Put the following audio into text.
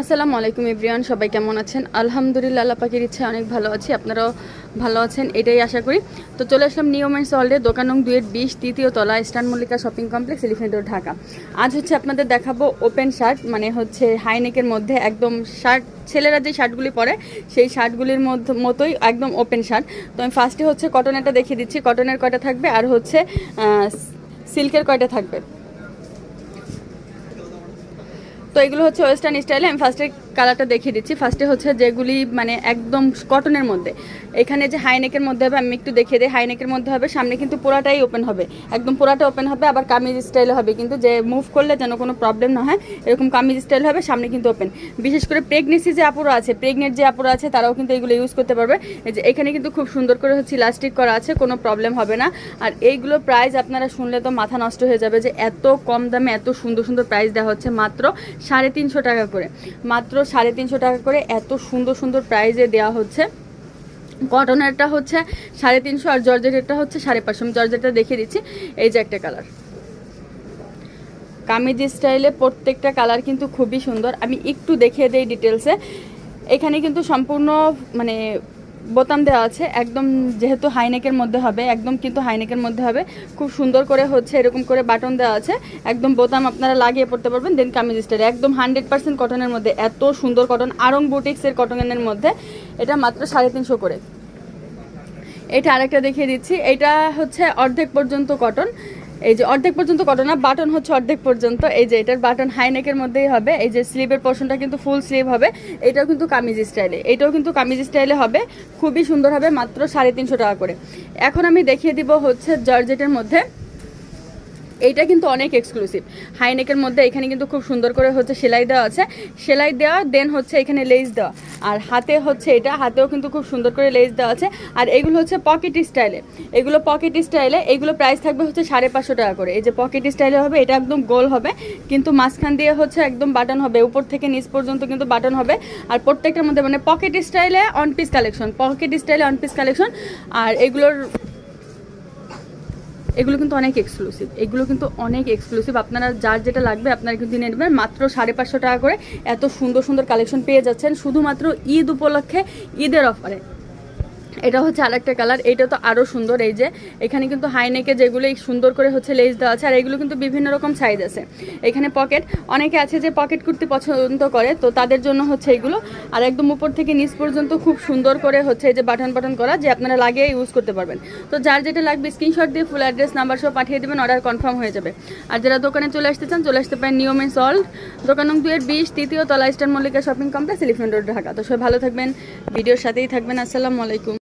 আসসালামু আলাইকুম ইব্রিয়ান সবাই কেমন আছেন? আলহামদুলিল্লাহ, আল্লাহ পাখির ইচ্ছে অনেক ভালো আছি। আপনারাও ভালো আছেন, এটাই আশা করি। তো চলে আসলাম নিয়মের সল্ডে দোকান নং দুয়ের বিশ, তৃতীয় তলা, eastern Mallika shopping complex Elephant road, Dhaka. আজ হচ্ছে আপনাদের দেখাবো ওপেন শার্ট মানে হচ্ছে হাইনেকের মধ্যে একদম শার্ট, ছেলেরা যে শার্টগুলি পরে, সেই শার্টগুলির মতোই একদম ওপেন শার্ট। তো আমি ফার্স্টে হচ্ছে কটনেরটা দেখিয়ে দিচ্ছি। কটনের কয়টা থাকবে? আর হচ্ছে সিল্কের কয়টা থাকবে? তো এগুলো হচ্ছে ওয়েস্টার্ন স্টাইলে আমি ফার্স্টে কালারটা দেখিয়ে দিচ্ছি। ফার্স্টে হচ্ছে যেগুলি মানে একদম কটনের মধ্যে। এখানে যে হাইনেকের মধ্যে হবে, আমি একটু দেখিয়ে দিই। হাইনেকের মধ্যে হবে, সামনে কিন্তু পুরাটাই ওপেন হবে। একদম পুরাটা ওপেন হবে, আবার কামিজ স্টাইল হবে। কিন্তু যে মুভ করলে যেন কোনো প্রবলেম না হয়, এরকম কামিজ স্টাইল হবে, সামনে কিন্তু ওপেন বিশেষ করে প্রেগনেন্সি যে আপুরা আছে প্রেগনেন্ট যে আপুরা আছে, তারাও কিন্তু এগুলো ইউজ করতে পারবে। যে এখানে কিন্তু খুব সুন্দর করে হচ্ছে ইলাস্টিক করা আছে, কোনো প্রবলেম হবে না। আর এইগুলো প্রাইস আপনারা শুনলে তো মাথা নষ্ট হয়ে যাবে যে এত কম দামে এত সুন্দর সুন্দর প্রাইস দেওয়া হচ্ছে মাত্র সাড়ে তিনশো টাকা করে। মাত্র সাড়ে তিনশো টাকা করে এত সুন্দর সুন্দর প্রাইজে দেওয়া হচ্ছে। কটনেরটা হচ্ছে সাড়ে তিনশো আর জর্জেটেরটা হচ্ছে সাড়ে পাঁচশো। আমি জর্জেটটা দেখিয়ে দিচ্ছি, এই যে একটা কালার কামিজ স্টাইলে প্রত্যেকটা কালার কিন্তু খুবই সুন্দর। আমি একটু দেখিয়ে দিই ডিটেলসে এখানে কিন্তু সম্পূর্ণ মানে বোতাম দেওয়া আছে। একদম যেহেতু হাইনেকের মধ্যে হবে, একদম কিন্তু হাইনেকের মধ্যে হবে। খুব সুন্দর করে হচ্ছে এরকম করে বাটন দেওয়া আছে। একদম বোতাম আপনারা লাগিয়ে পড়তে পারবেন দেন কামিজ স্টাইল একদম হান্ড্রেড পার্সেন্ট কটনের মধ্যে, এত সুন্দর কটন আরং বুটিক্সের কটনের মধ্যে। এটা মাত্র সাড়ে তিনশো করে। এটা আরেকটা দেখিয়ে দিচ্ছি। এটা হচ্ছে অর্ধেক পর্যন্ত কটন এই যে অর্ধেক পর্যন্ত কটন না বাটন হচ্ছে অর্ধেক পর্যন্ত। এই যে এটার বাটন হাইনেকের মধ্যেই হবে। এই যে স্লিভের পোর্শনটা কিন্তু ফুল স্লিভ হবে। এটাও কিন্তু কামিজ স্টাইলে এটাও কিন্তু কামিজ স্টাইলে হবে। খুবই সুন্দর হবে, মাত্র সাড়ে তিনশো টাকা করে। এখন আমি দেখিয়ে দিব হচ্ছে জর্জেটের মধ্যে। এইটা কিন্তু অনেক এক্সক্লুসিভ হাইনেকের মধ্যে এখানে কিন্তু খুব সুন্দর করে হচ্ছে সেলাই দেওয়া আছে। সেলাই দেওয়া দেন হচ্ছে এখানে লেস দেওয়া। আর হাতে হচ্ছে এটা, হাতেও কিন্তু খুব সুন্দর করে লেস দেওয়া আছে। আর এগুলো হচ্ছে পকেট স্টাইলে এগুলো পকেট স্টাইলে এগুলো প্রাইস থাকবে হচ্ছে সাড়ে পাঁচশো টাকা করে। এই যে পকেট স্টাইলে হবে, এটা একদম গোল হবে, কিন্তু মাঝখান দিয়ে হচ্ছে একদম বাটন হবে। উপর থেকে নিচ পর্যন্ত কিন্তু বাটন হবে। আর প্রত্যেকটার মধ্যে মানে পকেট স্টাইলে অন পিস কালেকশন পকেট স্টাইলে অন পিস কালেকশন আর এগুলোর এগুলো কিন্তু অনেক এক্সক্লুসিভ এগুলো কিন্তু অনেক এক্সক্লুসিভ আপনারা যার যেটা লাগবে, আপনারা কিন্তু নিয়ে নেবেন। মাত্র সাড়ে পাঁচশো টাকা করে এত সুন্দর সুন্দর কালেকশন পেয়ে যাচ্ছেন। শুধুমাত্র ঈদ উপলক্ষে ঈদের অফারে এটা হচ্ছে আরেকটা কালার এটা তো আরও সুন্দর, এই যে এখানে কিন্তু হাইনেকে যেগুলো সুন্দর করে হচ্ছে লেস দেওয়া আছে, আর এগুলো কিন্তু বিভিন্ন রকম সাইজ আছে। এখানে পকেট অনেকে আছে যে পকেট কুর্তি পছন্দ করে, তো তাদের জন্য হচ্ছে এগুলো। আর একদম উপর থেকে নিচ পর্যন্ত খুব সুন্দর করে হচ্ছে এই যে বাটন বাটন করা, যে আপনারা লাগিয়ে ইউজ করতে পারবেন। তো যার যেটা লাগবে স্ক্রিনশট দিয়ে ফুল অ্যাড্রেস নাম্বার সব পাঠিয়ে দেবেন অর্ডার কনফার্ম হয়ে যাবে। আর যারা দোকানে চলে আসতে চান, চলে আসতে পারেন নিয়মে সল্ট দোকান নং দুয়ের বিশ, তৃতীয় তলা eastern Mallika shopping complex Elephant road Dhaka তো সবাই ভালো থাকবেন, ভিডিওর সাথেই থাকবেন, আসসালামু আলাইকুম।